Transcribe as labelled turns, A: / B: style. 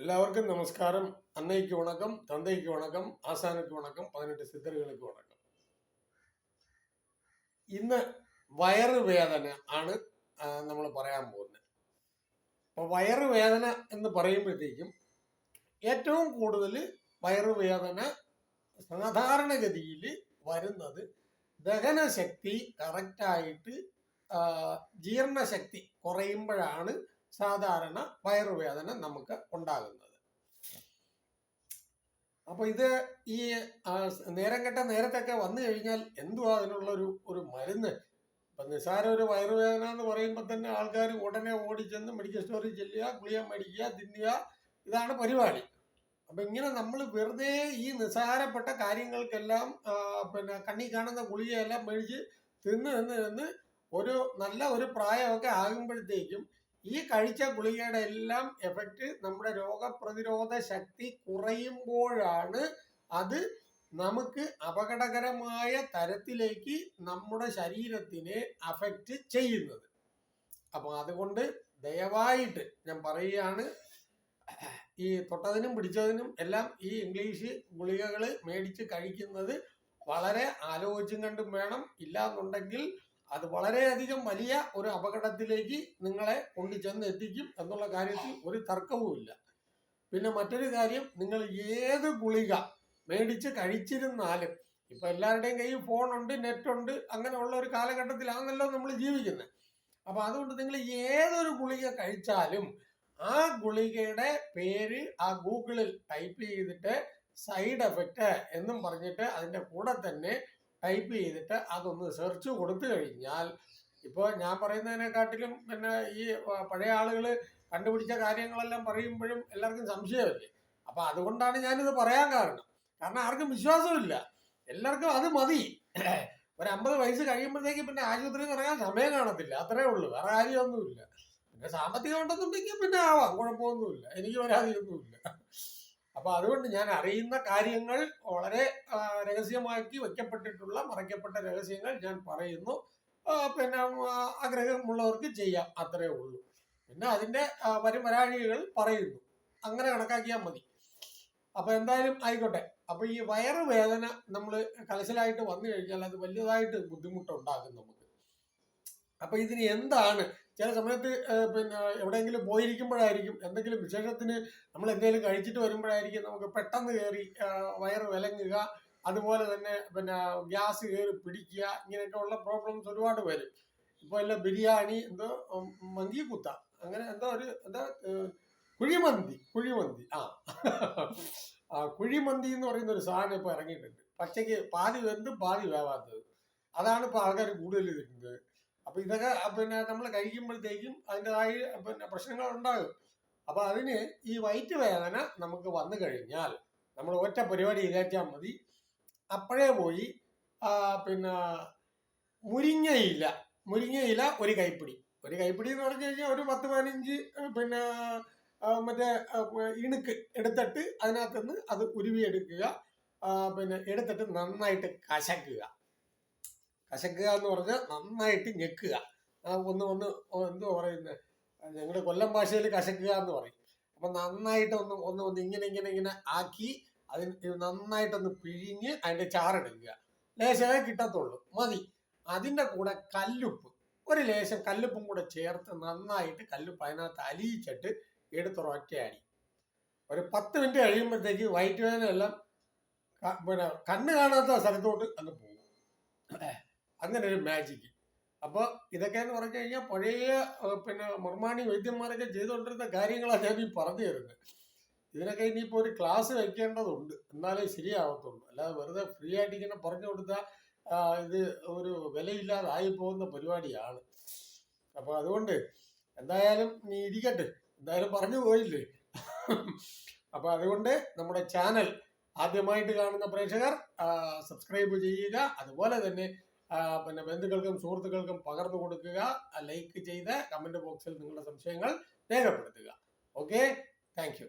A: എല്ലാവർക്കും നമസ്കാരം. അന്നയ്ക്ക് വണക്കം തന്തയ്ക്ക് വണക്കം ആസാനയ്ക്ക് വണക്കം പതിനെട്ട് സിദ്ധരുകൾക്ക് വണക്കം. ഇന്ന് വയറുവേദന ആണ് നമ്മൾ പറയാൻ പോകുന്നത്. അപ്പോൾ വയറുവേദന എന്ന് പറയുമ്പോഴത്തേക്കും ഏറ്റവും കൂടുതൽ വയറുവേദന സാധാരണഗതിയിൽ വരുന്നത് ദഹനശക്തി കറക്റ്റായിട്ട് ജീർണശക്തി കുറയുമ്പോഴാണ് സാധാരണ വയറുവേദന നമുക്ക് ഉണ്ടാകുന്നത്. അപ്പൊ ഇത് ഈ നേരം കെട്ട നേരത്തൊക്കെ വന്നു കഴിഞ്ഞാൽ എന്തുവാ അതിനുള്ള ഒരു ഒരു മരുന്ന്? ഇപ്പൊ നിസ്സാര ഒരു വയറുവേദന എന്ന് പറയുമ്പോൾ തന്നെ ആൾക്കാർ ഉടനെ ഓടിച്ചെന്ന് മെഡിക്കൽ സ്റ്റോറിൽ ചെല്ലുക ഗുളിക മേടിക്കുക തിന്നുക. ഇതാണ് പരിപാടി. അപ്പൊ ഇങ്ങനെ നമ്മൾ വെറുതെ ഈ നിസ്സാരപ്പെട്ട കാര്യങ്ങൾക്കെല്ലാം പിന്നെ കണ്ണി കാണുന്ന ഗുളികയെല്ലാം മേടിച്ച് തിന്ന് തിന്ന് തിന്ന് ഒരു നല്ല ഒരു പ്രായമൊക്കെ ആകുമ്പോഴത്തേക്കും ഈ കഴിച്ച ഗുളികയുടെ എല്ലാം എഫക്റ്റ് നമ്മുടെ രോഗപ്രതിരോധ ശക്തി കുറയുമ്പോഴാണ് അത് നമുക്ക് അപകടകരമായ തരത്തിലേക്ക് നമ്മുടെ ശരീരത്തിനെ അഫക്റ്റ് ചെയ്യുന്നത്. അപ്പോൾ അതുകൊണ്ട് ദയവായിട്ട് ഞാൻ പറയുകയാണ് ഈ തൊട്ടതിനും പിടിച്ചതിനും എല്ലാം ഈ ഇംഗ്ലീഷ് ഗുളികകൾ മേടിച്ച് കഴിക്കുന്നത് വളരെ ആലോചിച്ചും കണ്ടും വേണം. ഇല്ലാന്നുണ്ടെങ്കിൽ അത് വളരെയധികം വലിയ ഒരു അപകടത്തിലേക്ക് നിങ്ങളെ കൊണ്ടു ചെന്ന് എത്തിക്കും എന്നുള്ള കാര്യത്തിൽ ഒരു തർക്കവുമില്ല പിന്നെ മറ്റൊരു കാര്യം നിങ്ങൾ ഏത് ഗുളിക മേടിച്ച് കഴിച്ചിരുന്നാലും ഇപ്പൊ എല്ലാവരുടെയും കയ്യിൽ ഫോണുണ്ട് നെറ്റുണ്ട് അങ്ങനെയുള്ള ഒരു കാലഘട്ടത്തിലാണല്ലോ നമ്മൾ ജീവിക്കുന്നത് അപ്പൊ അതുകൊണ്ട് നിങ്ങൾ ഏതൊരു ഗുളിക കഴിച്ചാലും ആ ഗുളികയുടെ പേര് ആ ഗൂഗിളിൽ ടൈപ്പ് ചെയ്തിട്ട് സൈഡ് എഫക്റ്റ് എന്നും പറഞ്ഞിട്ട് അതിന്റെ കൂടെ തന്നെ ടൈപ്പ് ചെയ്തിട്ട് അതൊന്ന് സെർച്ച് കൊടുത്തു കഴിഞ്ഞാൽ ഇപ്പോൾ ഞാൻ പറയുന്നതിനെക്കാട്ടിലും പിന്നെ ഈ പഴയ ആളുകൾ കണ്ടുപിടിച്ച കാര്യങ്ങളെല്ലാം പറയുമ്പോഴും എല്ലാവർക്കും സംശയമല്ലേ? അപ്പം അതുകൊണ്ടാണ് ഞാനിത് പറയാൻ കാരണം. കാരണം ആർക്കും വിശ്വാസമില്ല എല്ലാവർക്കും അത് മതി. ഒരു അമ്പത് വയസ്സ് കഴിയുമ്പോഴത്തേക്ക് പിന്നെ ആശുപത്രി നിറയാൻ സമയം കാണത്തില്ല. അത്രേ ഉള്ളൂ. വേറെ കാര്യമൊന്നുമില്ല. പിന്നെ സാമ്പത്തികം ഉണ്ടെന്നുണ്ടെങ്കിൽ പിന്നെ ആവാം. കുഴപ്പമൊന്നുമില്ല. എനിക്ക് പരാതിയൊന്നുമില്ല. അപ്പൊ അതുകൊണ്ട് ഞാൻ അറിയുന്ന കാര്യങ്ങൾ വളരെ രഹസ്യമാക്കി വെക്കപ്പെട്ടിട്ടുള്ള മറയ്ക്കപ്പെട്ട രഹസ്യങ്ങൾ ഞാൻ പറയുന്നു. പിന്നെ ആഗ്രഹമുള്ളവർക്ക് ചെയ്യാം. അത്രേ ഉള്ളൂ. പിന്നെ അതിന്റെ വരും വരാഴികൾ പറയുന്നു. അങ്ങനെ കണക്കാക്കിയാൽ മതി. അപ്പൊ എന്തായാലും ആയിക്കോട്ടെ. അപ്പൊ ഈ വയറ് വേദന നമ്മൾ കലശലായിട്ട് വന്നു കഴിഞ്ഞാൽ അത് വലിയതായിട്ട് ബുദ്ധിമുട്ടുണ്ടാകും നമുക്ക്. അപ്പൊ ഇതിന് എന്താണ് ചില സമയത്ത് പിന്നെ എവിടെയെങ്കിലും പോയിരിക്കുമ്പോഴായിരിക്കും എന്തെങ്കിലും വിശേഷത്തിന് നമ്മൾ എന്തെങ്കിലും കഴിച്ചിട്ട് വരുമ്പോഴായിരിക്കും നമുക്ക് പെട്ടെന്ന് കയറി വയറ് വിലങ്ങുക അതുപോലെ തന്നെ പിന്നെ ഗ്യാസ് കയറി പിടിക്കുക ഇങ്ങനെയൊക്കെ ഉള്ള പ്രോബ്ലംസ് ഒരുപാട് വരും. ഇപ്പൊ ഇല്ല ബിരിയാണി എന്തോ മന്തി കുത്ത അങ്ങനെ എന്തോ ഒരു എന്താ കുഴിമന്തി കുഴിമന്തി ആ. ആ കുഴിമന്തി എന്ന് പറയുന്ന ഒരു സാധനം ഇപ്പൊ ഇറങ്ങിയിട്ടുണ്ട്. പച്ചയ്ക്ക് പാതി വെന്തും പാതി വേവാത്തത്. അതാണ് ഇപ്പൊ ആൾക്കാർ കൂടുതൽ തിന്നുന്നത് അപ്പൊ ഇതൊക്കെ പിന്നെ നമ്മൾ കഴിക്കുമ്പോഴത്തേക്കും അതിന്റെതായ പിന്നെ പ്രശ്നങ്ങൾ ഉണ്ടാകും അപ്പൊ അതിന് ഈ വയറ്റ് വേദന നമുക്ക് വന്നു കഴിഞ്ഞാൽ നമ്മൾ ഒറ്റ പരിപാടി ഇതേറ്റാൽ മതി. അപ്പോഴേ പോയി പിന്നെ മുരിങ്ങയില മുരിങ്ങയില ഒരു കൈപ്പിടി. ഒരു കൈപ്പിടി എന്ന് പറഞ്ഞു കഴിഞ്ഞാൽ ഒരു പത്ത് പതിനഞ്ച് പിന്നെ മറ്റേ ഇണുക്ക് എടുത്തിട്ട് അതിനകത്തുനിന്ന് അത് ഉരുവിയെടുക്കുക. പിന്നെ എടുത്തിട്ട് നന്നായിട്ട് കശക്കുക. കശക്കുക എന്ന് പറഞ്ഞാൽ നന്നായിട്ട് ഞെക്കുക. ഒന്ന് ഒന്ന് എന്തോ പറയുന്നത് ഞങ്ങളുടെ കൊല്ലം ഭാഷയിൽ കശക്കുക എന്ന് പറയും. അപ്പൊ നന്നായിട്ട് ഒന്ന് ഒന്ന് ഒന്ന് ഇങ്ങനെ ഇങ്ങനെ ഇങ്ങനെ ആക്കി അതിന് നന്നായിട്ടൊന്ന് പിഴിഞ്ഞ് അതിന്റെ ചാറെടുക്കുക. ലേശമേ കിട്ടത്തുള്ളൂ. മതി. അതിന്റെ കൂടെ കല്ലുപ്പ്. ഒരു ലേശം കല്ലുപ്പും കൂടെ ചേർത്ത് നന്നായിട്ട് കല്ലുപ്പ് അതിനകത്ത് അലിയിച്ചിട്ട് എടുത്തൊരൊറ്റയടി ഒരു പത്ത് മിനിറ്റ് കഴിയുമ്പോഴത്തേക്ക് വൈറ്റ് വേദന എല്ലാം പിന്നെ കണ്ണ് കാണാത്ത സ്ഥലത്തോട്ട് അങ്ങ് പോകും. അങ്ങനെ ഒരു മാജിക് അപ്പോൾ ഇതൊക്കെ എന്ന് പറഞ്ഞു കഴിഞ്ഞാൽ പഴയ പിന്നെ മർമാണി വൈദ്യന്മാരൊക്കെ ചെയ്തുകൊണ്ടിരുന്ന കാര്യങ്ങളാണ് ഞാൻ ഈ പറഞ്ഞു തരുന്നത് ഇതിനൊക്കെ ഇനിയിപ്പോൾ ഒരു ക്ലാസ് വെക്കേണ്ടതുണ്ട്. എന്നാലേ ശരിയാവത്തുള്ളൂ. അല്ലാതെ വെറുതെ ഫ്രീ ആയിട്ട് ഇങ്ങനെ പറഞ്ഞു കൊടുത്താൽ ഇത് ഒരു വിലയില്ലാതായി പോകുന്ന പരിപാടിയാണ്. അപ്പോൾ അതുകൊണ്ട് എന്തായാലും നീ ഇരിക്കട്ടെ. എന്തായാലും പറഞ്ഞു പോയില്ലേ? അപ്പൊ അതുകൊണ്ട് നമ്മുടെ ചാനൽ ആദ്യമായിട്ട് കാണുന്ന പ്രേക്ഷകർ സബ്സ്ക്രൈബ് ചെയ്യുക. അതുപോലെ തന്നെ പിന്നെ ബന്ധുക്കൾക്കും സുഹൃത്തുക്കൾക്കും പകർന്നു കൊടുക്കുക ലൈക്ക് ചെയ്ത് കമന്റ് ബോക്സിൽ നിങ്ങളുടെ സംശയങ്ങൾ രേഖപ്പെടുത്തുക. Okay thank